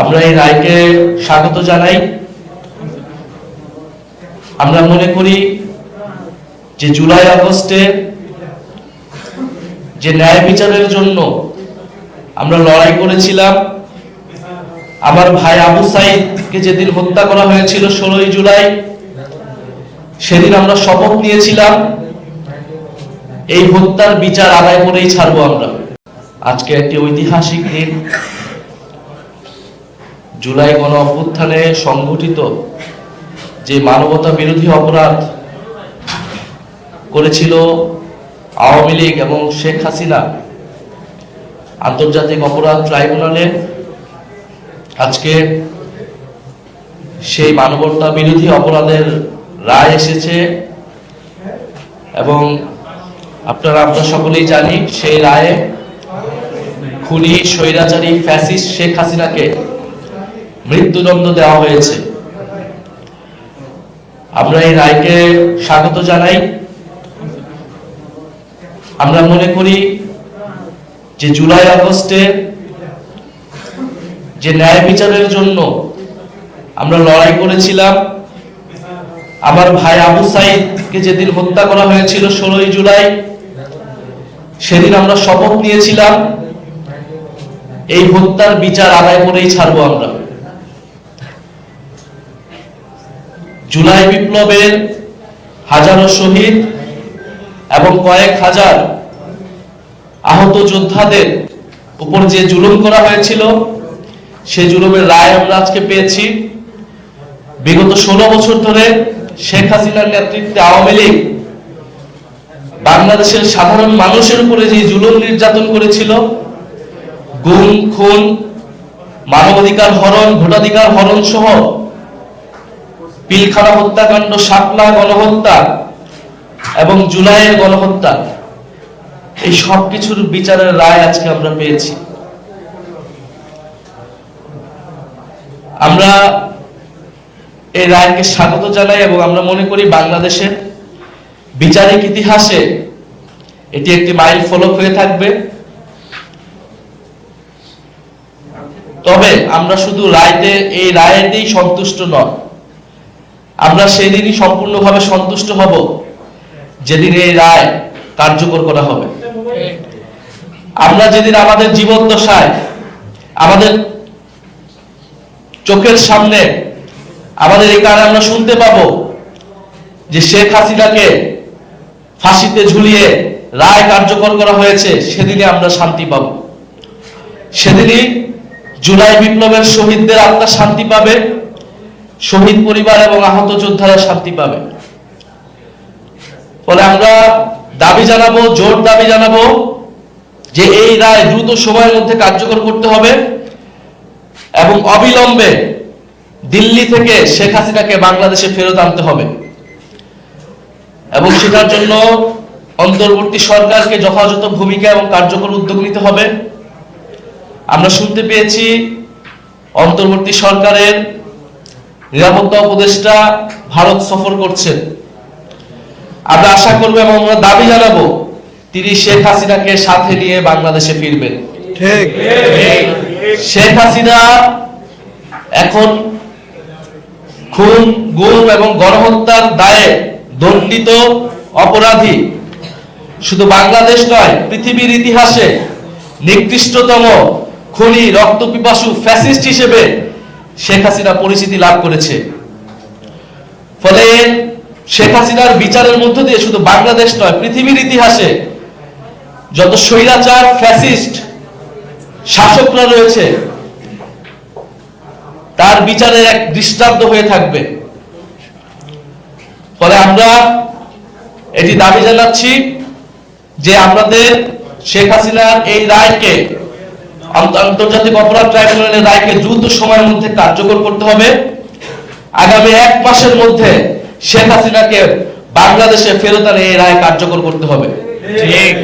আমরা এই রায়কে স্বাগত জানাই। আমরা মনে করি যে জুলাই আগস্টে যে ন্যায় বিচারের জন্য আমরা লড়াই করেছিলাম, আমার ভাই আবু সাইদকে যেদিন হত্যা করা হয়েছিল ষোলোই জুলাই, সেদিন আমরা শপথ নিয়েছিলাম, এই হত্যার বিচার আদায় করেই ছাড়বো আমরা। আজকে একটি ঐতিহাসিক দিন। জুলাই গণ অভ্যুত্থানে সংঘটিত যে মানবতা বিরোধী অপরাধ করেছিল আওয়ামী লীগ এবং শেখ হাসিনা আন্তর্জাতিক অপরাধ ট্রাইব্যুনালে, আজকে সেই মানবতা বিরোধী অপরাধের রায় এসেছে এবং আপনারা, আমরা সকলেই জানি সেই রায়ে খুনি, স্বৈরাচারী, ফ্যাসিস্ট শেখ হাসিনাকে মৃত্যুদণ্ড দেওয়া হয়েছে। আমরা এই রায়কে স্বাগত জানাই। আমরা মনে করি যে জুলাই আগস্টে যে ন্যায় বিচারের জন্য আমরা লড়াই করেছিলাম, আমার ভাই আবু সাইদকে যেদিন হত্যা করা হয়েছিল ষোলোই জুলাই, সেদিন আমরা শপথ নিয়েছিলাম, এই হত্যার বিচার আদায় করেই ছাড়বো আমরা। জুলাই বিপ্লবের হাজারো শহীদ এবং কয়েক হাজার আহত যোদ্ধাদের উপর যে জুলুম করা হয়েছিল, সে জুলুমের রায় আমরা আজকে পেয়েছি। বিগত ষোলো বছর ধরে শেখ হাসিনার নেতৃত্বে আওয়ামী লীগ বাংলাদেশের সাধারণ মানুষের উপরে যে জুলুম নির্যাতন করেছিল, গুম, খুন, মানবাধিকার হরণ, ভোটাধিকার হরণ সহ পিলখানা হত্যাকাণ্ড, শাপলা গণহত্যা এবং জুলাইয়ের গণহত্যা, এই সব কিছুর বিচারের রায় আজকে আমরা পেয়েছি। আমরা এই রায়কে স্বাগত জানাই এবং আমরা মনে করি বাংলাদেশের বিচারিক ইতিহাসে এটি একটি মাইল ফলক হয়ে থাকবে। তবে আমরা শুধু রায়তে, এই রায়েতেই সন্তুষ্ট নয়। আমরা সেদিনই সম্পূর্ণভাবে সন্তুষ্ট হব যেদিন এই রায় কার্যকর করা হবে। আমরা যেদিন আমাদের জীবন দশায় আমাদের চোখের সামনে, আমাদের এই কারণে আমরা শুনতে পাবো যে শেখ হাসিনাকে ফাঁসিতে ঝুলিয়ে রায় কার্যকর করা হয়েছে সেদিনে আমরা শান্তি পাব। সেদিনই জুলাই বিপ্লবের শহীদদের আত্মা শান্তি পাবে। শহীদ পরিবার এবং আহত যোদ্ধারা শান্তি পাবে। ফলে আমরা দাবি জানাব, জোর দাবি জানাব যে এই রায় দ্রুত সময়ের মধ্যে কার্যকর করতে হবে এবং অবিলম্বে দিল্লি থেকে শেখ হাসিনাকে বাংলাদেশে ফেরত আনতে হবে এবং সেটার জন্য অন্তর্বর্তী সরকারকে যথাযথ ভূমিকা এবং কার্যকর উদ্যোগ নিতে হবে। আমরা শুনতে পেয়েছি অন্তর্বর্তী সরকারের নিরাপত্তা উপদেষ্টা ভারত সফর করছেন। আমরা আশা করব এবং আমরা দাবি জানাব তিনি শেখ হাসিনাকে সাথে নিয়ে বাংলাদেশে ফিরবেন। শেখ হাসিনা এখন খুন গুম এবং গণহত্যার দায়ে দণ্ডিত অপরাধী। শুধু বাংলাদেশ নয় পৃথিবীর ইতিহাসে নিকৃষ্টতম খুনি রক্তপিপাসু ফ্যাসিস্ট হিসেবে শেখ হাসিনা পরিচিতি লাভ করেছে। ফলে শেখ হাসিনার বিচারের মধ্য দিয়ে শুধু বাংলাদেশ নয়, পৃথিবীর ইতিহাসে যত স্বৈরাচার, ফ্যাসিস্ট, শাসকরা রয়েছে, তার বিচারের এক দৃষ্টান্ত হয়ে থাকবে। ফলে আমরা এটি দাবি জানাচ্ছি যে আমাদের শেখ হাসিনার এই রায়কে আন্তর্জাতিক অপরাধ ট্রাইব্যুনালের রায়কে দ্রুত সময়ের মধ্যে কার্যকর করতে হবে। আগামী এক মাসের মধ্যে শেখ হাসিনাকে বাংলাদেশে ফেরত আনে এই রায় কার্যকর করতে হবে। ঠিক।